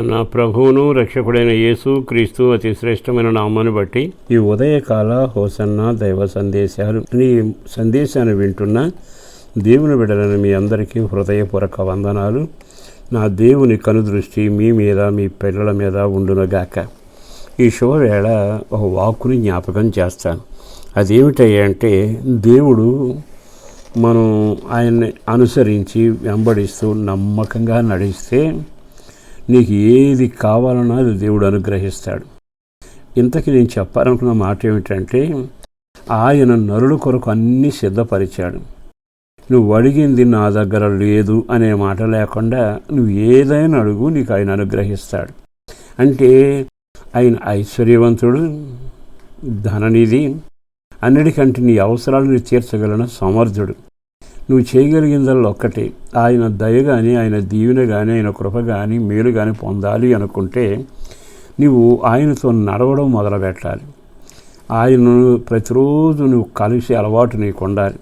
నా ప్రభువును రక్షకుడైన యేసు క్రీస్తు అతి శ్రేష్టమైన నామాన్ని బట్టి ఈ ఉదయకాల హోసన్న దైవ సందేశాలు ఈ సందేశాన్ని వింటున్న దేవుని బిడలను మీ అందరికీ హృదయపూర్వక వందనాలు. నా దేవుని కనుదృష్టి మీ మీద మీ పిల్లల మీద ఉండునగాక. ఈ శుభవేళ ఒక వాక్కుని జ్ఞాపకం చేస్తాను. అదేమిటంటే దేవుడు మనం ఆయన్ని అనుసరించి వెంబడిస్తూ నమ్మకంగా నడిస్తే నీకు ఏది కావాలన్నా అది దేవుడు అనుగ్రహిస్తాడు. ఇంతకీ నేను చెప్పాలనుకున్న మాట ఏమిటంటే ఆయన నరుల కొరకు అన్నీ సిద్ధపరిచాడు. నువ్వు అడిగింది నా దగ్గర లేదు అనే మాట లేకుండా నువ్వు ఏదైనా అడుగు నీకు ఆయన అనుగ్రహిస్తాడు. అంటే ఆయన ఐశ్వర్యవంతుడు ధననిధి అన్నిటికంటే నీ అవసరాలను తీర్చగలన సమర్థుడు. నువ్వు చేయగలిగిందల్లా ఒక్కటే. ఆయన దయ కానీ ఆయన దీవెన కానీ ఆయన కృప కానీ మేలు కానీ పొందాలి అనుకుంటే నువ్వు ఆయనతో నడవడం మొదలుపెట్టాలి. ఆయనను ప్రతిరోజు నువ్వు కలిసి అలవాటు నీకు ఉండాలి.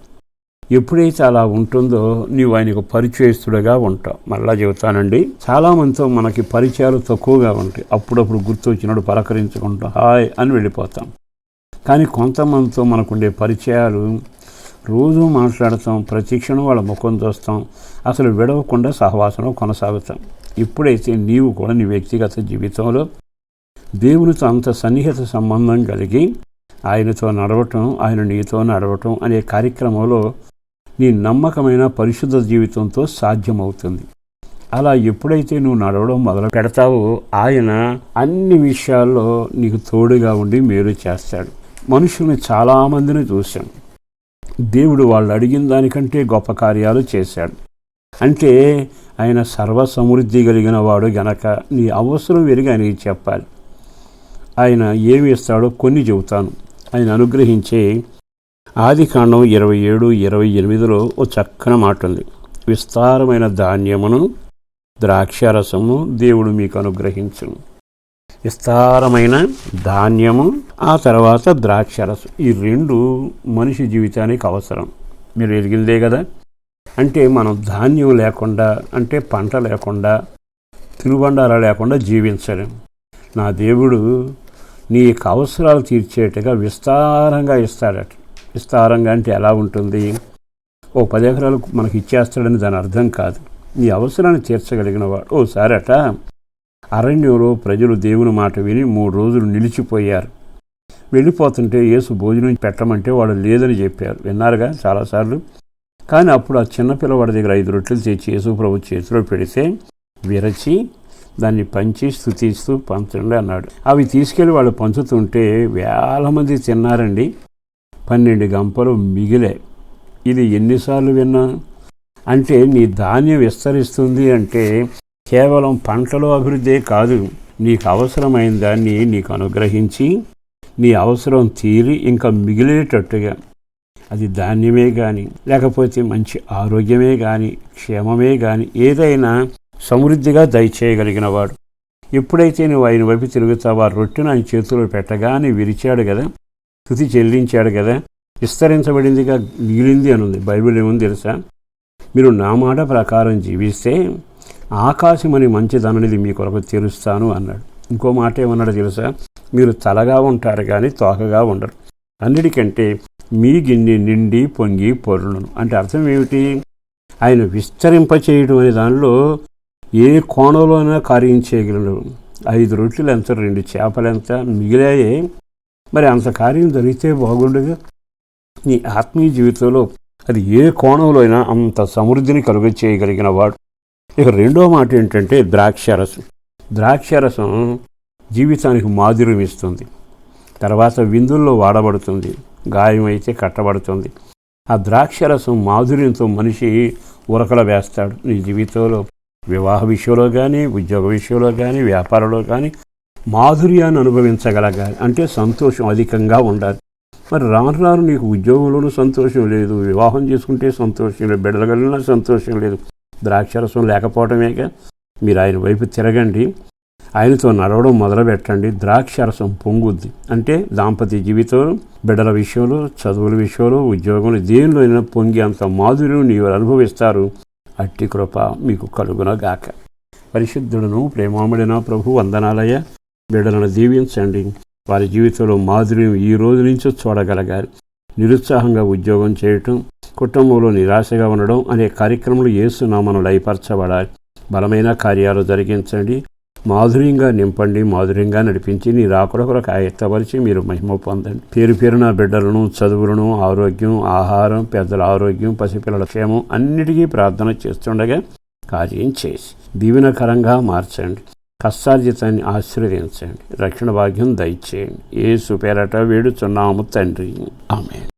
ఎప్పుడైతే అలా ఉంటుందో నీవు ఆయనకు పరిచయస్తుడిగా ఉంటావు. మళ్ళా చెబుతానండి చాలామందితో మనకి పరిచయాలు తక్కువగా ఉంటాయి. అప్పుడప్పుడు గుర్తు వచ్చినప్పుడు పలకరించుకుంటాం హాయ్ అని వెళ్ళిపోతాం. కానీ కొంతమందితో మనకుండే పరిచయాలు రోజు మాట్లాడతాం ప్రతి క్షణం వాళ్ళ ముఖం చూస్తాం అసలు విడవకుండా సహవాసంలో కొనసాగుతాం. ఇప్పుడైతే నీవు కూడా నీ వ్యక్తిగత జీవితంలో దేవునితో అంత సన్నిహిత సంబంధం కలిగి ఆయనతో నడవటం ఆయన నీతో నడవటం అనే కార్యక్రమంలో నీ నమ్మకమైన పరిశుద్ధ జీవితంతో సాధ్యమవుతుంది. అలా ఎప్పుడైతే నువ్వు నడవడం మొదలు పెడతావో ఆయన అన్ని విషయాల్లో నీకు తోడుగా ఉండి మేలు చేస్తాడు. మనుషుల్ని చాలామందిని చూశాం. దేవుడు వాళ్ళు అడిగిన దానికంటే గొప్ప కార్యాలు చేశాడు. అంటే ఆయన సర్వ సమృద్ధి కలిగిన వాడు గనక నీ అవసరం విరిగి ఆయనకి చెప్పాలి. ఆయన ఏమి ఇస్తాడో కొన్ని చెబుతాను. ఆయన అనుగ్రహించే ఆది కాండం ఇరవై ఏడు ఇరవై ఎనిమిదిలో ఓ చక్కని మాట ఉంది విస్తారమైన ధాన్యమును ద్రాక్షారసము దేవుడు మీకు అనుగ్రహించును. విస్తారమైన ధాన్యము ఆ తర్వాత ద్రాక్షరసం ఈ రెండు మనిషి జీవితానికి అవసరం. మీరు ఎదిగిందే కదా? అంటే మనం ధాన్యం లేకుండా అంటే పంట లేకుండా తినుబండారా లేకుండా జీవించలేం. నా దేవుడు నీకు అవసరాలు తీర్చేట్టుగా విస్తారంగా ఇస్తాడట. విస్తారంగా అంటే ఎలా ఉంటుంది? ఓ పది ఎకరాలు మనకి ఇచ్చేస్తాడని దాని అర్థం కాదు. నీ అవసరాన్ని తీర్చగలిగిన వాడు. ఓసారట అరణ్యంలో ప్రజలు దేవుని మాట విని మూడు రోజులు నిలిచిపోయారు. వెళ్ళిపోతుంటే యేసు భోజనం పెట్టమంటే వాడు లేదని చెప్పారు. విన్నారుగా చాలాసార్లు. కానీ అప్పుడు ఆ చిన్నపిల్లవాడి దగ్గర ఐదు రొట్టెలు తెచ్చి యేసు ప్రభు చేతిలో పెడితే విరచి దాన్ని పంచి స్థుతిస్తూ పంచండి అన్నాడు. అవి తీసుకెళ్ళి వాళ్ళు పంచుతుంటే వేల మంది తిన్నారండి. పన్నెండు గంపలు మిగిలే. ఇది ఎన్నిసార్లు విన్నా? అంటే నీ ధాన్యం విస్తరిస్తుంది అంటే కేవలం పంటలో అభివృద్ధే కాదు. నీకు అవసరమైన దాన్ని నీకు అనుగ్రహించి నీ అవసరం తీరి ఇంకా మిగిలేటట్టుగా. అది ధాన్యమే కానీ లేకపోతే మంచి ఆరోగ్యమే కానీ క్షేమమే కానీ ఏదైనా సమృద్ధిగా దయచేయగలిగిన వాడు ఎప్పుడైతే నువ్వు ఆయన వైపు తిరుగుతావు ఆ రొట్టెను ఆయన చేతిలో పెట్టగానే విరిచాడు కదా? స్థుతి చెల్లించాడు కదా? విస్తరించబడిందిగా మిగిలింది అని ఉంది బైబిల్ ఏముంది తెలుసా? మీరు నా మాట ప్రకారం జీవిస్తే ఆకాశమని మంచిదననిది మీ కొరకు తెరుస్తాను అన్నాడు. ఇంకో మాట ఏమన్నాడు తెలుసా? మీరు తలగా ఉంటారు కానీ తోకగా ఉండరు. అన్నిటికంటే మీ గిన్నె నిండి పొంగి పొరులను. అంటే అర్థం ఏమిటి? ఆయన విస్తరింపచేయడం అనే దానిలో ఏ కోణంలోనైనా కార్యం చేయగలడు. ఐదు రొట్టెలు ఎంత రెండు చేపలు ఎంత మిగిలాయే. మరి అంత కార్యం జరిగితే బాగుండదు? నీ ఆత్మీయ జీవితంలో అది ఏ కోణంలో అయినా అంత సమృద్ధిని కలుగ చేయగలిగిన వాడు. ఇక రెండో మాట ఏంటంటే ద్రాక్షరసం. ద్రాక్షరసం జీవితానికి మాధుర్యం ఇస్తుంది. తర్వాత విందుల్లో వాడబడుతుంది. గాయం అయితే కట్టబడుతుంది. ఆ ద్రాక్షరసం మాధుర్యంతో మనిషి ఉరకల వేస్తాడు. నీ జీవితంలో వివాహ విషయంలో కానీ ఉద్యోగ విషయంలో కానీ వ్యాపారంలో కానీ మాధుర్యాన్ని అనుభవించగలగాలి. అంటే సంతోషం అధికంగా ఉండాలి. మరి రాను రాను నీకు ఉద్యోగంలోనూ సంతోషం లేదు. వివాహం చేసుకుంటే సంతోషం లేదు. బిడ్డలగలిగినా సంతోషం లేదు. ద్రాక్షరసం లేకపోవడమేగా మీరు ఆయన వైపు తిరగండి. ఆయనతో నడవడం మొదలుపెట్టండి. ద్రాక్షరసం పొంగుద్ది. అంటే దాంపత్య జీవితం బిడ్డల విషయంలో చదువుల విషయంలో ఉద్యోగంలో దేనిలో అయినా పొంగి అంత మాధుర్యం నీవు అనుభవిస్తారు. అట్టి కృప మీకు కలుగునగాక. పరిశుద్ధులను ప్రేమాముడిన ప్రభు వందనాలయ బిడ్డలను దీవించండి. వారి జీవితంలో మాధుర్యం ఈ రోజు నుంచి చూడగలగాలి. నిరుత్సాహంగా ఉద్యోగం చేయటం కుటుంబంలో నిరాశగా ఉండడం అనే కార్యక్రమాలు ఏసునామను లయపరచబడాలి బలమైన కార్యాలు జరిగించండి. మాధుర్యంగా నింపండి మాధుర్యంగా నడిపించి నీ రాకుడొకరకు ఆయత్తపరిచి మీరు మహిమ పొందండి. పేరు పేరున బిడ్డలను చదువులను ఆరోగ్యం ఆహారం పెద్దల ఆరోగ్యం పసిపిల్లల క్షేమం అన్నిటికీ ప్రార్థన చేస్తుండగా కార్యం చేసి దీవెనకరంగా మార్చండి. కష్టార్జితాన్ని ఆశీర్వదించండి. రక్షణ భాగ్యం దయచేయండి. ఏ సుపేరట వేడుచున్నాము తండ్రి. ఆమె